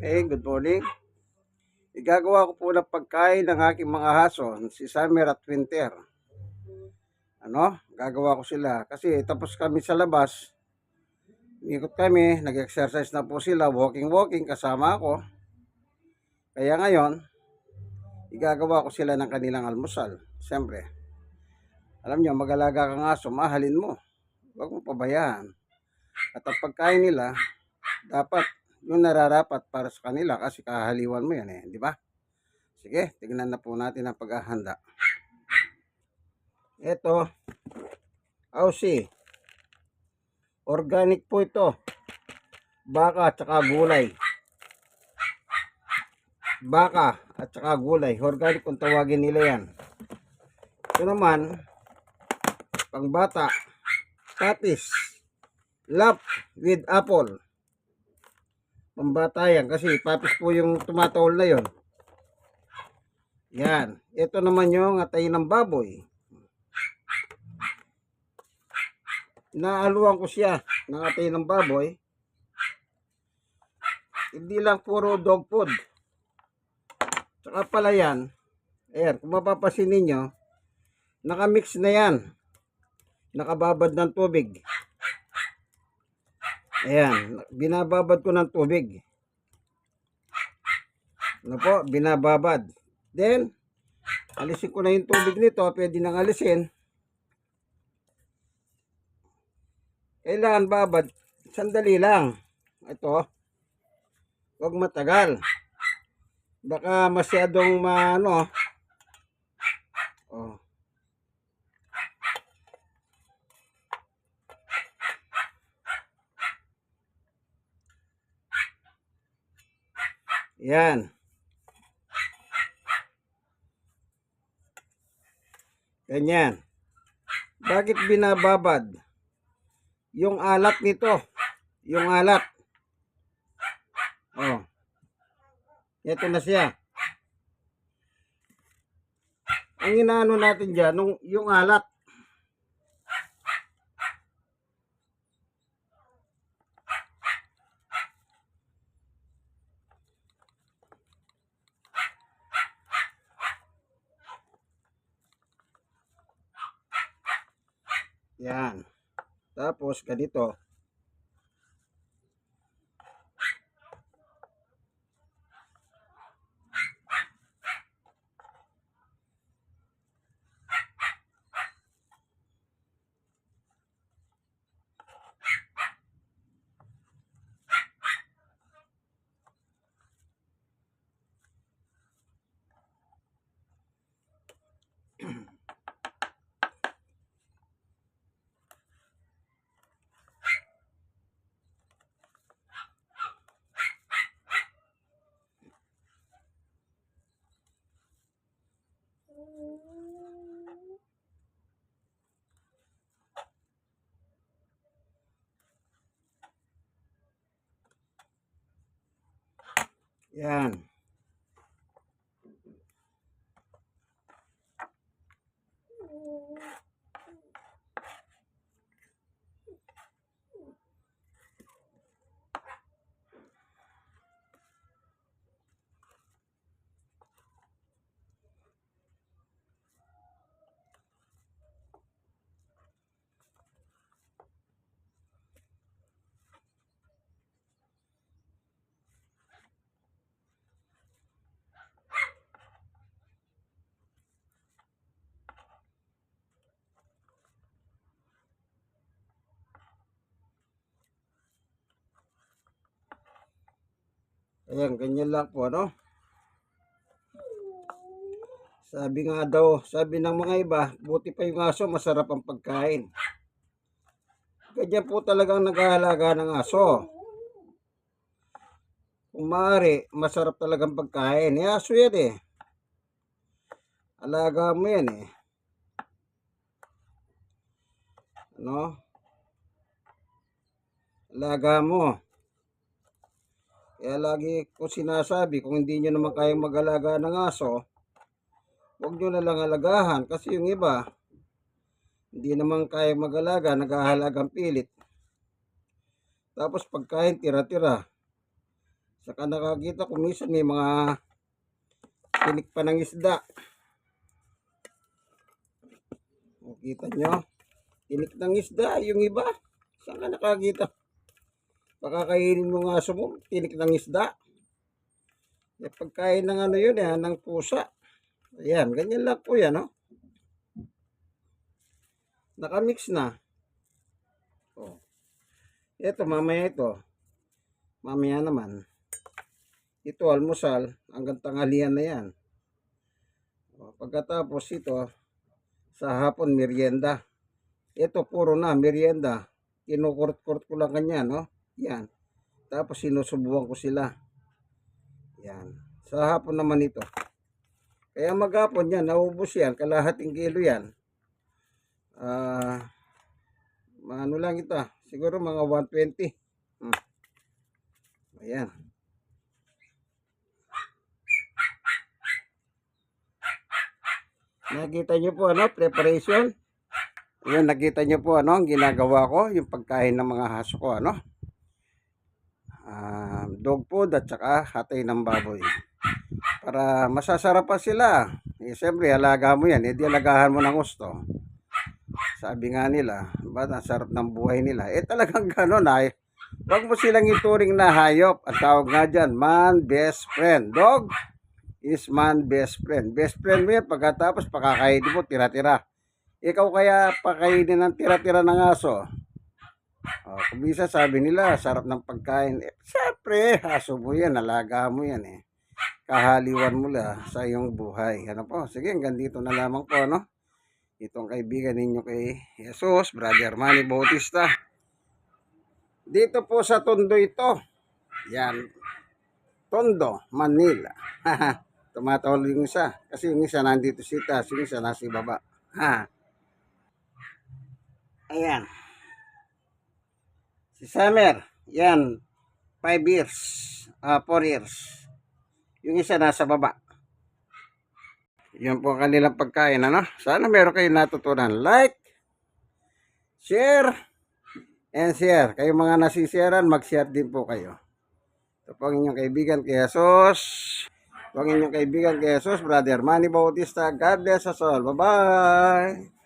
Okay, good morning. Igagawa ko po ng pagkain ng aking mga haso, si Summer at Winter. Ano? Gagawa ko sila. Kasi tapos kami sa labas. Ikot kami, nag-exercise na po sila, walking-walking kasama ako. Kaya ngayon, igagawa ko sila ng kanilang almusal. Siyempre, alam nyo, mag-alaga kang aso, mahalin mo. Huwag mo pabayaan. At ang pagkain nila, dapat yung nararapat para sa kanila kasi kahaliwan mo yan eh, di ba? Sige, tignan na po natin ang paghahanda. Ito, Aussie. Organic po ito. Baka at saka gulay. Baka at saka gulay. Organic kung tawagin nila yan. Ito naman, pang bata, patis, lap with apple. Pambata yan kasi papis po yung tumatawol na yon. Yan. Ito naman yung atay ng baboy. Naaluan ko siya ng atay ng baboy. Hindi lang puro dog food. Saka pala yan. Ayan, kung mapapasin ninyo, nakamix na yan. Nakababad ng tubig. Ayan, binababad ko ng tubig. Ano po, binababad. Then, alisin ko na yung tubig nito, pwede nang alisin. Kailangan babad, sandali lang. Ito, huwag matagal. Baka masyadong maano. Oh. Yan. Ganyan. Bakit binababad? Yung alat nito. Yung alat. Oh. Ito na siya. Ang inaano natin dyan, nung, yung alat. Yan. Tapos ganito. Yan. Ayan, ganyan lang po, ano? Sabi nga daw, sabi ng mga iba, buti pa yung aso, masarap ang pagkain. Ganyan po talagang naghahalaga ng aso. Kung maaari, masarap talagang pagkain. Eh, aso yan eh. Alaga mo yan eh. Ano? Alaga mo. Kaya lagi ko sinasabi, kung hindi nyo naman kayang mag-alaga ng aso, huwag nyo na lang alagahan. Kasi yung iba, hindi naman kayang mag-alaga, naghahalagang pilit. Tapos pagkain, tira-tira. Saka nakakita ko minsan may mga tinik pa ng isda. O, Kita nyo? Tinik ng isda, yung iba. Saan ka nakakita? Baka kainin mo nga aso mo, tinik ng isda. Yung pagkain ng ano yun, eh, ng pusa. Ayan, ganyan lang po yan, no? Nakamix na. Oh. Ito, mamaya ito. Mamaya naman. Ito, almusal. Hanggang tanghalian na yan. O, pagkatapos ito, sa hapon, merienda. Ito, puro na, merienda. Kinukurt-kurt ko lang kanya, no? Yan. Tapos, sinusubuan ko sila. Yan. Sa hapon naman ito. Kaya maghapon yan, naubos yan. Kalahating kilo yan. Ah, ano lang ito. Siguro mga 120. Hmm. Ayan. Nakita niyo po ano, preparation. Ayan, nakita niyo po ano, ang ginagawa ko, yung pagkain ng mga haso ko, ano. Ah, dog food at saka hatay ng baboy. Para masasarapan sila. Eh, siyempre, alaga mo yan. Eh, di alagahan mo ng gusto. Sabi nga nila, ba ang sarap ng buhay nila? Eh talagang gano'n ay. Huwag mo silang ituring na hayop. At tawag nga dyan, man best friend. Dog is man best friend. Best friend mo yan pagkatapos pakakainin mo tira-tira. Ikaw kaya pakainin ng tira-tira ng aso. Oh, kumisa sabi nila, sarap ng pagkain. Eh, siyempre, aso mo yan, alaga mo yan eh. Kahaliwan mo la sa iyong buhay. Ano po? Sige, hanggang dito na lamang po, no? itong kaibigan ninyo kay Jesus, Brother Manny Bautista. Dito po sa Tondo ito. Yan. Tondo, Manila. Tumatawag yung isa. Kasi yung isa nandito si taas, yung isa nasa baba. Ha. Ayan. Si Summer, yan. 5 years. 4 years. Yung isa nasa baba. Yan po ang kanilang pagkain, ano? Sana meron kayong natutunan. Like, share, and share. Kayo mga nasisiyaran, mag-share din po kayo. Ito po ang inyong kaibigan kay Jesus. Ito ang inyong kaibigan kay Jesus, Brother Manny Bautista. God bless us all. Bye-bye!